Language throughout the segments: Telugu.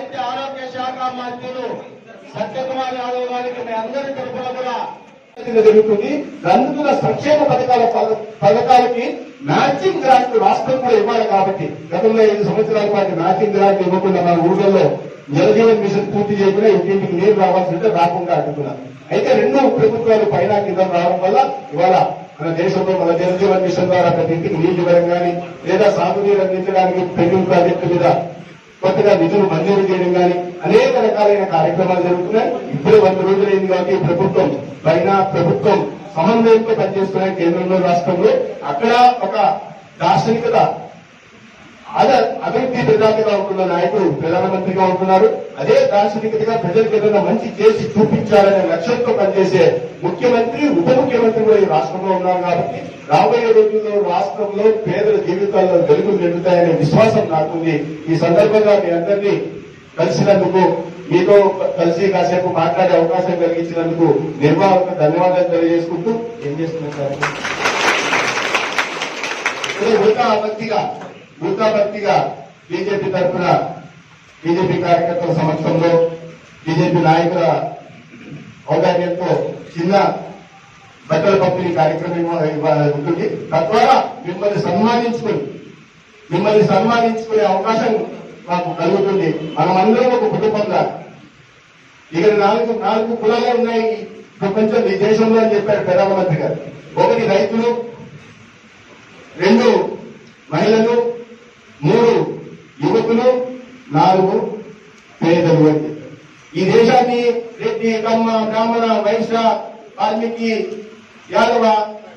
వైద్య ఆరోగ్య శాఖ మంత్రులు సత్యకుమార్ యాదవ్ గారికి మీ అందరి తరఫున కూడా జరుగుతుంది. రంగుల సంక్షేమ పథకాల పథకాలకి మ్యాచింగ్ గ్రాంట్ రాష్ట్రం కూడా ఇవ్వాలి కాబట్టి గతంలో ఐదు సంవత్సరాల పాటు మ్యాచింగ్ గ్రాంట్ ఇవ్వకుండా మన ఊళ్ళల్లో జలజీవన్ మిషన్ పూర్తి చేయకుండా ఇంటింటికి నీరు రావాల్సింటే రాకుండా అడ్డుకున్నారు అయితే రెండు ప్రభుత్వాలు పైన కింద రావడం వల్ల ఇవాళ మన దేశంలో మన జలజీవన్ మిషన్ ద్వారా ప్రతి ఇంటికి నీళ్ళు ఇవ్వడం కానీ లేదా సాగునీరు అందించడానికి పెండింగ్ ప్రాజెక్టు మీద కొత్తగా నిధులు మంజూరు చేయడం కానీ అనేక రకాలైన కార్యక్రమాలు జరుగుతున్నాయి. ఇప్పుడే వంద రోజులైంది కాబట్టి ప్రభుత్వం పైన ప్రభుత్వం సమన్వయంతో పనిచేస్తున్నాయి కేంద్రంలో రాష్ట్రంలో అక్కడ ఒక దార్శనికత అభివృద్ధి ప్రధానిగా ఉంటున్న నాయకుడు ప్రధానమంత్రిగా ఉంటున్నారు. అదే దార్శనికతగా ప్రజలకు ఏదైనా మంచి చేసి చూపించాలనే లక్ష్యంతో పనిచేసే ముఖ్యమంత్రి ఉప ముఖ్యమంత్రి కూడా ఈ రాష్ట్రంలో ఉన్నారు కాబట్టి రాబోయే రోజుల్లో రాష్ట్రంలో పేదల జీవితాల్లో వెలుగులు నిండుతాయనే విశ్వాసం నాకుంది. ఈ సందర్భంగా మీ అందరినీ కలిసినందుకు మీతో కలిసి కాసేపు మాట్లాడే అవకాశం కలిగించినందుకు నిర్వాహకు ధన్యవాదాలు తెలియజేసుకుంటూ ఏం చేస్తున్నారు ఇప్పుడు ఉల్కా భక్తిగా ఉల్కా భక్తిగా బీజేపీ తరఫున బీజేపీ కార్యకర్తల సమక్షంలో బీజేపీ నాయకుల ఔదార్యంతో చిన్న బట్టల పంపిణీ కార్యక్రమం ఉంటుంది. తద్వారా మిమ్మల్ని సన్మానించుకుని మిమ్మల్ని సన్మానించుకునే అవకాశం మాకు కలుగుతుంది. మనమందరం ఒక కుటుంబంగా. ఇక్కడ నాలుగు నాలుగు కులాలే ఉన్నాయి. ప్రపంచం ఈ దేశంలో అని చెప్పారు ప్రధానమంత్రి గారు. ఒకటి రైతులు రెండు మహిళలు నాలుగు పేదలు అని ఈ దేశాన్ని రెడ్డి కమ్మ బ్రాహ్మణ వైశ్య వాల్మీకి యాదవ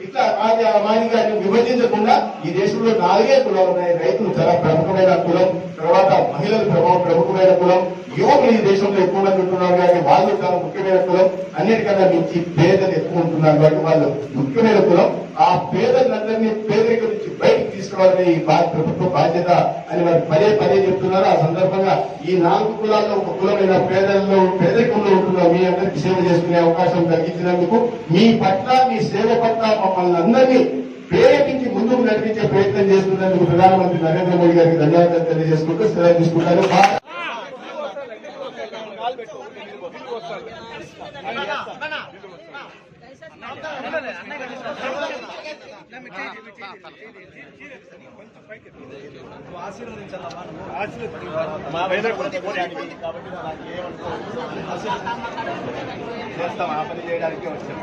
ఇట్లా రాజ మాదిగాన్ని విభజించకుండా ఈ దేశంలో నాలుగే కులాలు ఉన్నాయి. రైతులు చాలా ప్రముఖమైన కులం తర్వాత మహిళలు ప్రభావం ప్రముఖమైన కులం యువకులు ఈ దేశంలో ఎక్కువ మంది ఉంటున్నారు కానీ వాళ్ళు చాలా ముఖ్యమైన కులం. అన్నిటికన్నా మించి పేదలు ఎక్కువ ఉంటున్నారు కాబట్టి వాళ్ళు ముఖ్యమైన కులం. ఆ పేదలందరినీ పేదరిక నుంచి బయట తీసుకోవాలని ఈ ప్రభుత్వ బాధ్యత అని వారు పదే పదే చెప్తున్నారు ఆ సందర్భంగా ఈ నాలుగు కులాల్లో ఒక కులమైన పేదల్లో పేదరికంలో ఉంటున్న మీ అందరికీ సేవ చేసుకునే అవకాశం కలిగించినందుకు మీ పట్ల మీ సేవ పట్ల మమ్మల్ని అందరినీ ప్రేరేపించి ముందుకు నడిపించే ప్రయత్నం చేస్తున్నందుకు ప్రధానమంత్రి నరేంద్ర మోడీ గారికి ధన్యవాదాలు తెలియజేసుకుంటూ సెలవు తీసుకుంటారు బా- చేస్తాం ఆ పని చేయడానికి వచ్చాం